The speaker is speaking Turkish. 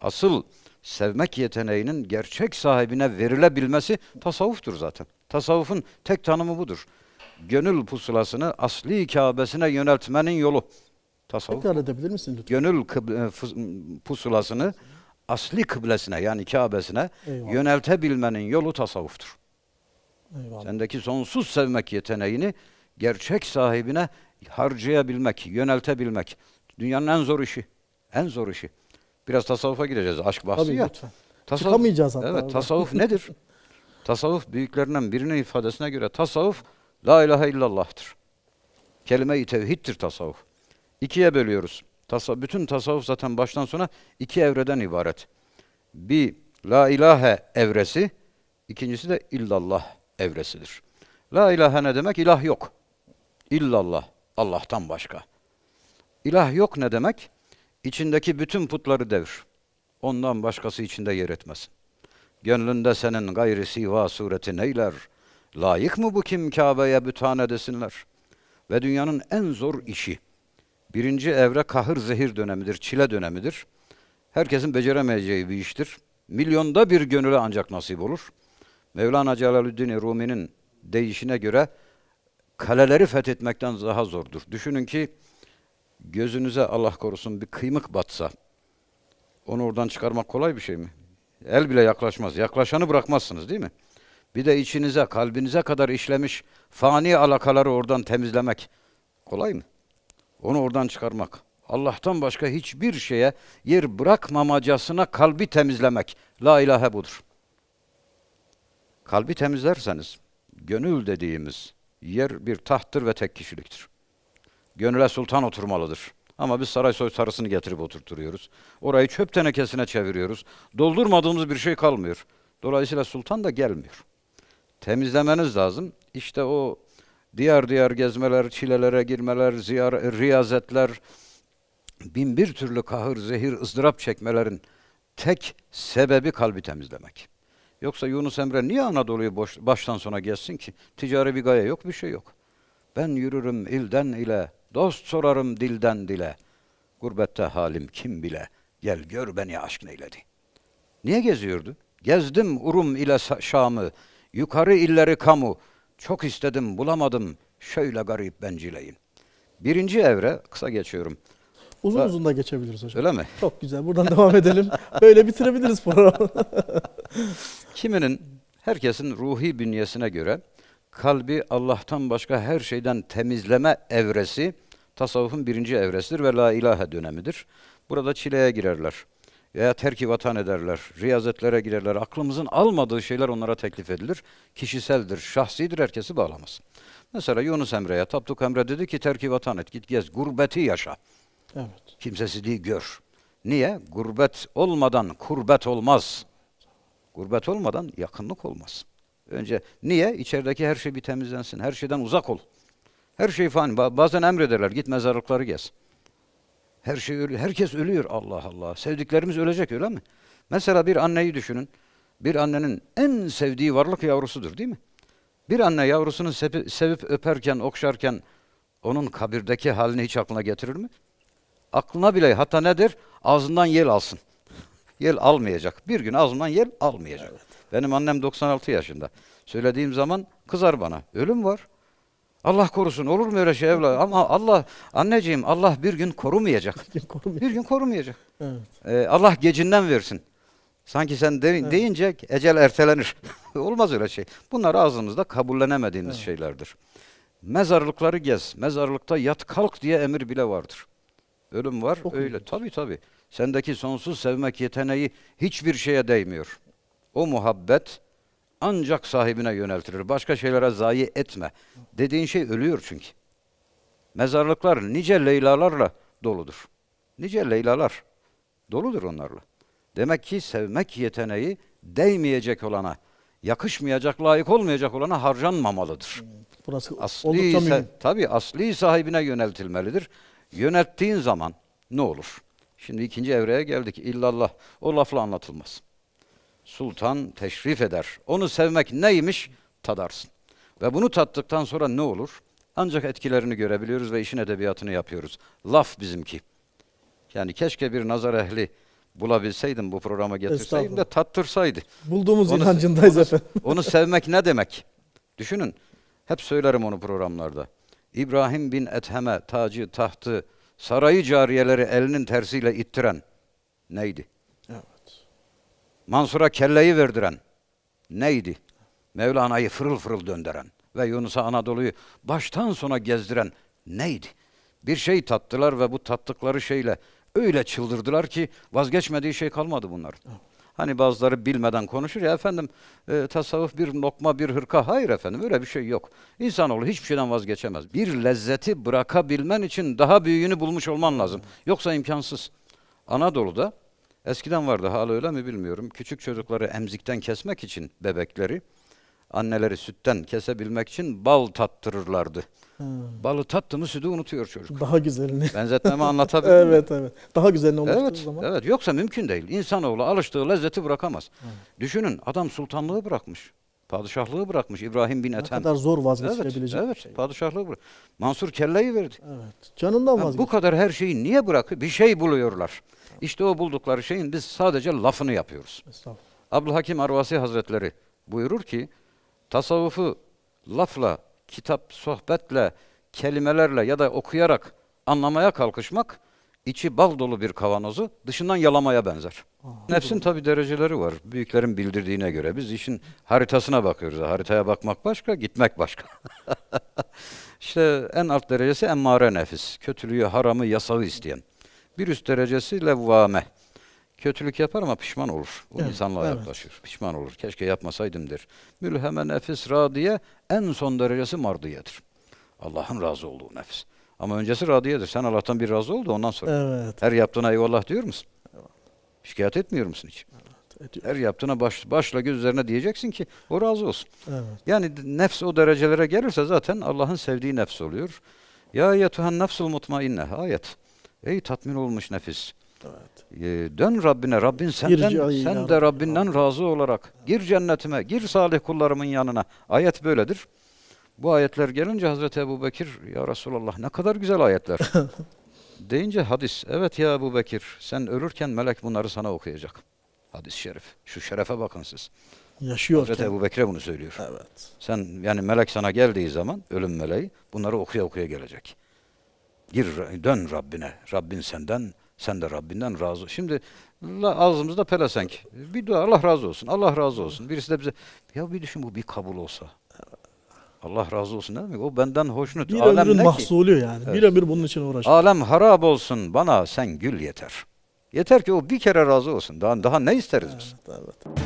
asıl sevmek yeteneğinin gerçek sahibine verilebilmesi tasavvuftur zaten. Tasavvufun tek tanımı budur. Gönül pusulasını asli Kabe'sine yöneltmenin yolu. Tasavvuf. Tekrar edebilir misin lütfen? Gönül e, pusulasını asli kıblesine yani Kabe'sine Eyvallah. yöneltebilmenin yolu tasavvuftur. Eyvallah. Sendeki sonsuz sevmek yeteneğini gerçek sahibine harcayabilmek, yöneltebilmek. Dünyanın en zor işi. En zor işi. Biraz tasavvufa gireceğiz. Aşk bahsi Tabii ya. lütfen. Çıkamayacağız hatta Evet, tasavvuf nedir? tasavvuf büyüklerinden birinin ifadesine göre tasavvuf la ilahe illallah'tır. Kelime-i tevhiddir tasavvuf. İkiye bölüyoruz. Tasa, bütün tasavvuf zaten baştan sona iki evreden ibaret. Bir la ilahe evresi, ikincisi de illallah evresidir. La ilahe ne demek? İlah yok. İllallah, Allah'tan başka. İlah yok ne demek? İçindeki bütün putları devir. Ondan başkası içinde yer etmesin. Gönlünde senin gayri siva sureti neyler? Layık mı bu kim Kabe'ye bütan edesinler? Ve dünyanın en zor işi. Birinci evre kahır zehir dönemidir, çile dönemidir. Herkesin beceremeyeceği bir iştir. Milyonda bir gönüle ancak nasip olur. Mevlana Celaleddin Rumi'nin deyişine göre kaleleri fethetmekten daha zordur. Düşünün ki gözünüze Allah korusun bir kıymık batsa, onu oradan çıkarmak kolay bir şey mi? El bile yaklaşmaz. Yaklaşanı bırakmazsınız değil mi? Bir de içinize, kalbinize kadar işlemiş fani alakaları oradan temizlemek kolay mı? Onu oradan çıkarmak. Allah'tan başka hiçbir şeye yer bırakmamacasına kalbi temizlemek. La ilahe budur. Kalbi temizlerseniz, gönül dediğimiz yer bir tahttır ve tek kişiliktir. Gönüle sultan oturmalıdır. Ama biz saray soytarısını getirip oturtuyoruz. Orayı çöp tenekesine çeviriyoruz. Doldurmadığımız bir şey kalmıyor. Dolayısıyla sultan da gelmiyor. Temizlemeniz lazım. İşte o diğer diğer gezmeler, çilelere girmeler, ziyar, riyazetler, bin bir türlü kahır, zehir, ızdırap çekmelerin tek sebebi kalbi temizlemek. Yoksa Yunus Emre niye Anadolu'yu baştan sona gezsin ki? Ticari bir gaye yok, bir şey yok. Ben yürürüm ilden ile, dost sorarım dilden dile. Gurbette halim kim bile, gel gör beni aşk neyledi. Niye geziyordu? Gezdim Urum ile Şam'ı, yukarı illeri kamu. Çok istedim bulamadım, şöyle garip bencileyin. Birinci evre, kısa geçiyorum. Uzun uzun da geçebiliriz hocam. Öyle mi? Çok güzel. Buradan devam edelim. Böyle bitirebiliriz programı. Kiminin, herkesin ruhi bünyesine göre kalbi Allah'tan başka her şeyden temizleme evresi tasavvufun birinci evresidir ve la ilahe dönemidir. Burada çileye girerler veya terki vatan ederler, riyazetlere girerler. Aklımızın almadığı şeyler onlara teklif edilir. Kişiseldir, şahsidir, herkesi bağlamaz. Mesela Yunus Emre'ye, Tapduk Emre dedi ki terki vatan et, git gez, gurbeti yaşa. evet. Kimsesizliği gör. Niye? Gurbet olmadan kurbet olmaz. Gurbet olmadan yakınlık olmaz. Önce niye? İçerideki her şey bir temizlensin. Her şeyden uzak ol. Her şey fani. Ba- Bazen emrederler. Git mezarlıkları gez. Her şey ölüyor. Herkes ölüyor. Allah Allah. Sevdiklerimiz ölecek öyle mi? Mesela bir anneyi düşünün. Bir annenin en sevdiği varlık yavrusudur değil mi? Bir anne yavrusunu sepi- sevip öperken, okşarken onun kabirdeki halini hiç aklına getirir mi? Aklına bile hatta nedir? Ağzından yel alsın. Yel almayacak. Bir gün ağzından yel almayacak. Benim annem 96 yaşında. Söylediğim zaman kızar bana. Ölüm var. Allah korusun olur mu öyle şey evlat? Ama Allah anneciğim Allah bir gün korumayacak. Bir gün korumayacak. Evet. Ee, Allah gecinden versin. Sanki sen de- deyince ecel ertelenir. Olmaz öyle şey. Bunlar ağzımızda kabullenemediğimiz şeylerdir. Mezarlıkları gez. Mezarlıkta yat kalk diye emir bile vardır. Ölüm var Çok öyle. Tabii tabii. Sendeki sonsuz sevmek yeteneği hiçbir şeye değmiyor. O muhabbet ancak sahibine yöneltilir. Başka şeylere zayi etme. Dediğin şey ölüyor çünkü. Mezarlıklar nice Leylalarla doludur. Nice Leylalar doludur onlarla. Demek ki sevmek yeteneği değmeyecek olana, yakışmayacak, layık olmayacak olana harcanmamalıdır. Burası Asli ise, tabii asli sahibine yöneltilmelidir. Yönelttiğin zaman ne olur? Şimdi ikinci evreye geldik. İllallah. O lafla anlatılmaz. Sultan teşrif eder. Onu sevmek neymiş? Tadarsın. Ve bunu tattıktan sonra ne olur? Ancak etkilerini görebiliyoruz ve işin edebiyatını yapıyoruz. Laf bizimki. Yani keşke bir nazar ehli bulabilseydim bu programa getirseydim de tattırsaydı. Bulduğumuz Onu- inancındayız efendim. Onu sevmek ne demek? Düşünün. Hep söylerim onu programlarda. İbrahim bin Ethem'e tacı, tahtı, sarayı cariyeleri elinin tersiyle ittiren neydi? Mansur'a kelleyi verdiren neydi? Mevlana'yı fırıl fırıl döndüren ve Yunus'a Anadolu'yu baştan sona gezdiren neydi? Bir şey tattılar ve bu tattıkları şeyle öyle çıldırdılar ki vazgeçmediği şey kalmadı bunların. Hani bazıları bilmeden konuşur ya efendim e, tasavvuf bir lokma bir hırka. Hayır efendim öyle bir şey yok. İnsanoğlu hiçbir şeyden vazgeçemez. Bir lezzeti bırakabilmen için daha büyüğünü bulmuş olman lazım. Yoksa imkansız. Anadolu'da eskiden vardı hala öyle mi bilmiyorum. Küçük çocukları emzikten kesmek için bebekleri anneleri sütten kesebilmek için bal tattırırlardı. Ha, Balı tattı mı sütü unutuyor çocuk. Daha güzelini. Benzetmemi anlatabildim evet evet. Daha güzelini ulaştığı Evet, zaman. evet. Yoksa mümkün değil. İnsanoğlu alıştığı lezzeti bırakamaz. Düşünün adam sultanlığı bırakmış. Padişahlığı bırakmış İbrahim bin Ne Ethem. kadar zor Evet, vazgeçilebilecek evet. bir şey. Padişahlığı bırak. Mansur kelleyi verdi. Evet. Canından Ha, vazgeç. bu kadar her şeyi niye bırakıyor? Bir şey buluyorlar. İşte o buldukları şeyin biz sadece lafını yapıyoruz. Abdülhakim Arvasi Hazretleri buyurur ki tasavvufu lafla, kitap, sohbetle, kelimelerle ya da okuyarak anlamaya kalkışmak içi bal dolu bir kavanozu dışından yalamaya benzer. Nefsin tabi dereceleri var. Büyüklerin bildirdiğine göre biz işin haritasına bakıyoruz. Haritaya bakmak başka, gitmek başka. işte en alt derecesi emmare nefis. Kötülüğü, haramı, yasağı isteyen. Bir üst derecesi levvame. Kötülük yapar ama pişman olur. Bu Evet, insanlığa evet. yaklaşır. Pişman olur. Keşke yapmasaydım der. Mülheme nefis radiye en son derecesi mardiyedir. Allah'ın razı olduğu nefis. Ama öncesi radiyedir. Sen Allah'tan bir razı oldu ondan sonra. Evet. Her yaptığına eyvallah diyor musun? Şikayet etmiyor musun hiç? ediyor. Her yaptığına baş, başla göz üzerine diyeceksin ki o razı olsun. Evet. Yani nefs o derecelere gelirse zaten Allah'ın sevdiği nefs oluyor. Ya yetuhan nefsul mutmainne ayet. Ey tatmin olmuş nefis. Evet. Ee, dön Rabbine. Rabbin senden, sen de Rabbi. Rabbinden razı olarak gir cennetime, gir salih kullarımın yanına. Ayet böyledir. Bu ayetler gelince Hazreti Ebu Bekir, ya Resulallah ne kadar güzel ayetler. Deyince hadis, evet ya Ebu Bekir, sen ölürken melek bunları sana okuyacak. Hadis-i şerif. Şu şerefe bakın siz. Hazreti Yaşıyorken. Ebu Bekir'e bunu söylüyor. Evet. Sen yani melek sana geldiği zaman ölüm meleği bunları okuya okuya gelecek. Gir dön Rabbine. Rabbin senden, sen de Rabbinden razı. Şimdi ağzımızda pelesenk. Bir dua Allah razı olsun. Allah razı olsun. Birisi de bize ya bir düşün bu bir kabul olsa. Allah razı olsun değil mi? O benden hoşnut. Bir Alem ömrün ne ki? mahsulü yani. Bir Evet. ömür bunun için uğraşıyor. Alem harap olsun bana sen gül yeter. Yeter ki o bir kere razı olsun. Daha daha ne isteriz biz? Evet, evet.